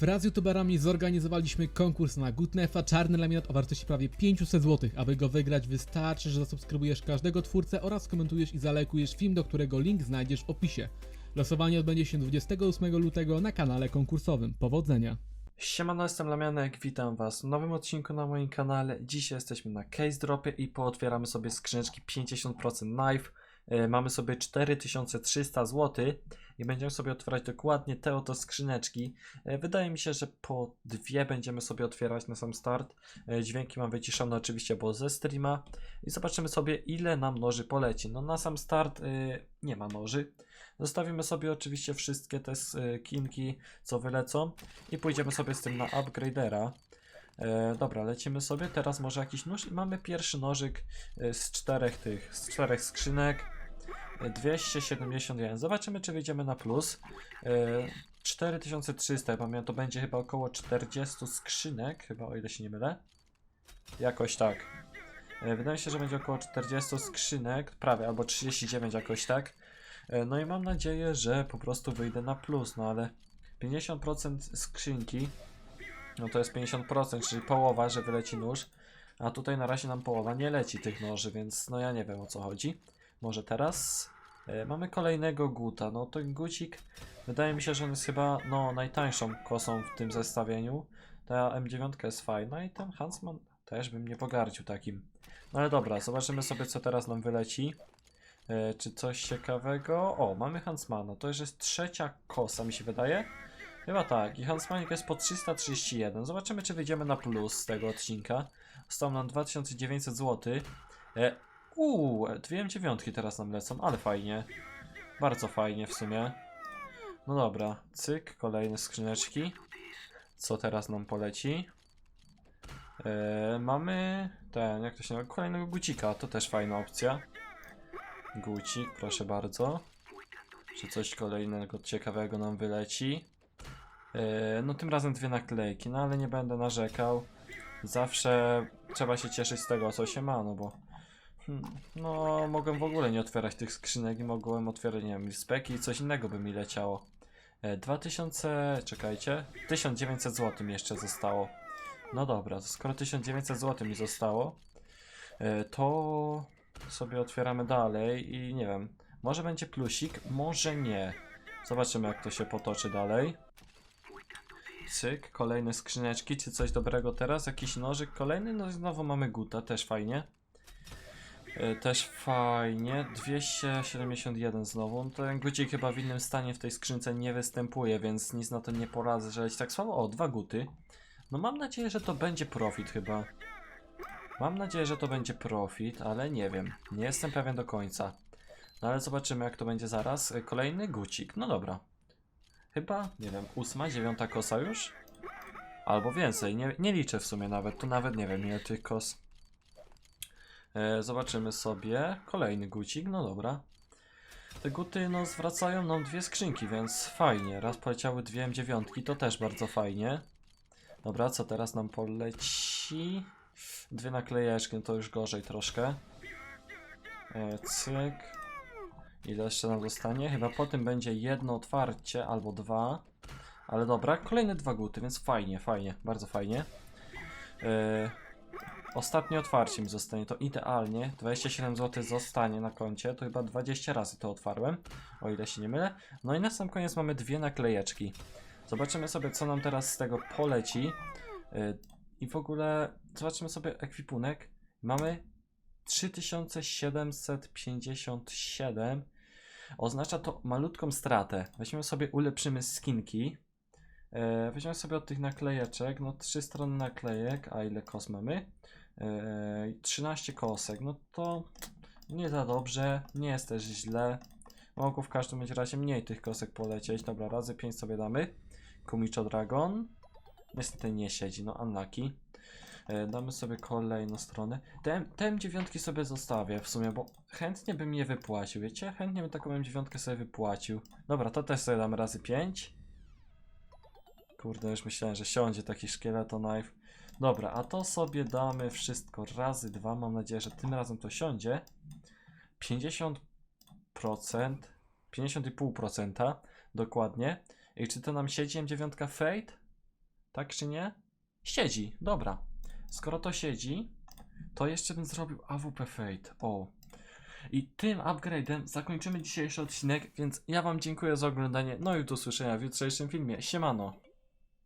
Wraz z youtuberami zorganizowaliśmy konkurs na Gutnefa Czarny Laminat o wartości prawie 500 zł. Aby go wygrać wystarczy, że zasubskrybujesz każdego twórcę oraz komentujesz i zalajkujesz film, do którego link znajdziesz w opisie. Losowanie odbędzie się 28 lutego na kanale konkursowym. Powodzenia! Siemano, jestem Lamianek, witam was w nowym odcinku na moim kanale. Dzisiaj jesteśmy na case dropie i pootwieramy sobie skrzyneczki 50% knife. E, Mamy sobie 4300 zł i będziemy sobie otwierać dokładnie te oto skrzyneczki. E, Wydaje mi się, że po dwie będziemy sobie otwierać na sam start. E, Dźwięki mam wyciszone oczywiście, bo ze streama. I zobaczymy sobie ile nam noży poleci. No na sam start nie ma noży. Zostawimy sobie oczywiście wszystkie te skinki, co wylecą i pójdziemy sobie z tym na upgradera. E, dobra, lecimy sobie. Teraz może jakiś nóż i mamy pierwszy nożyk z czterech tych, z czterech skrzynek. E, 271. Zobaczymy, czy wyjdziemy na plus. E, 4300, pamiętam, to będzie chyba około 40 skrzynek, chyba o ile się nie mylę. Jakoś tak. E, Wydaje mi się, że będzie około 40 skrzynek, prawie, albo 39 jakoś tak. E, No i mam nadzieję, że po prostu wyjdę na plus, no ale 50% skrzynki, no to jest 50%, czyli połowa, że wyleci nóż, a tutaj na razie nam połowa nie leci tych noży, więc no ja nie wiem o co chodzi. Może teraz? E, mamy kolejnego guta, no to gucik, wydaje mi się, że on jest chyba no najtańszą kosą w tym zestawieniu. Ta M9 jest fajna i ten Hansman też bym nie pogardził takim. No ale dobra, zobaczymy sobie co teraz nam wyleci. E, czy coś ciekawego? O, mamy Hansmana. To już jest trzecia kosa, mi się wydaje. Chyba tak. I Hansmanik jest po 331. Zobaczymy, czy wyjdziemy na plus z tego odcinka. Zostało nam 2900 zł. E, uuu, dwie dziewiątki teraz nam lecą, ale fajnie. Bardzo fajnie w sumie. No dobra, cyk, kolejne skrzyneczki. Co teraz nam poleci? E, mamy ten, jak to się nazywa? Kolejnego gucika, to też fajna opcja. Gucik, proszę bardzo. Czy coś kolejnego ciekawego nam wyleci? Yy, no tym razem dwie naklejki, no ale nie będę narzekał. Zawsze trzeba się cieszyć z tego, co się ma, no bo... Hmm, no, mogłem w ogóle nie otwierać tych skrzynek i mogłem otwierać, nie wiem, speki i coś innego by mi leciało. E, 2000, czekajcie, 1900 zł mi jeszcze zostało. No dobra, skoro 1900 zł mi zostało, e, to sobie otwieramy dalej i nie wiem, może będzie plusik, może nie. Zobaczymy jak to się potoczy dalej. Cyk, kolejne skrzyneczki, czy coś dobrego teraz? Jakiś nożyk kolejny? No znowu mamy guta, też fajnie. E, Też fajnie, 271 znowu. No Ten gucik chyba w innym stanie w tej skrzynce nie występuje, więc nic na to nie poradzę, że leci tak słabo. O, dwa guty. No mam nadzieję, że to będzie profit chyba. Mam nadzieję, że to będzie profit, ale nie wiem. Nie jestem pewien do końca. No ale zobaczymy jak to będzie zaraz. E, Kolejny gucik, no dobra. Chyba, nie wiem, ósma, dziewiąta kosa już? Albo więcej, nie, nie liczę w sumie nawet, tu nawet nie wiem ile tych kos. E, zobaczymy sobie, kolejny gucik, no dobra. Te guty no zwracają nam dwie skrzynki, więc fajnie. Raz poleciały dwie dziewiątki, to też bardzo fajnie. Dobra, co teraz nam poleci? Dwie naklejeczki, no to już gorzej troszkę. E, cyk. Ile jeszcze nam zostanie? Chyba po tym będzie jedno otwarcie albo dwa. Ale dobra, kolejne dwa guty, więc fajnie, fajnie, bardzo fajnie. Yy, ostatnie otwarcie mi zostanie, to idealnie. 27 zł zostanie na koncie, to chyba 20 razy to otwarłem, o ile się nie mylę. No i na sam koniec mamy dwie naklejeczki. Zobaczymy sobie, co nam teraz z tego poleci. Yy, I w ogóle zobaczymy sobie ekwipunek. Mamy 3757 oznacza to malutką stratę. Weźmiemy sobie, ulepszymy skinki. E, weźmiemy sobie od tych naklejeczek, no trzy strony naklejek, a ile kos mamy? E, 13 kosek, no to nie za dobrze, nie jest też źle. Mogło w każdym razie mniej tych kosek polecieć. Dobra, razy 5 sobie damy. Kumicho Dragon. Niestety nie siedzi, no unlucky. E, Damy sobie kolejną stronę. Te, te M9 sobie zostawię w sumie, bo chętnie bym je wypłacił, wiecie? Chętnie bym taką M9 sobie wypłacił. Dobra, to też sobie damy razy 5. Kurde, już myślałem, że siądzie taki szkieleto knife. Dobra, a to sobie damy wszystko razy 2. Mam nadzieję, że tym razem to siądzie. 50%, 50,5% dokładnie. I czy to nam siedzi M9 Fate? Tak czy nie? Siedzi, dobra. Skoro to siedzi, to jeszcze bym zrobił AWP Fate. O. I tym upgrade'em zakończymy dzisiejszy odcinek, więc ja wam dziękuję za oglądanie, no i do usłyszenia w jutrzejszym filmie. Siemano!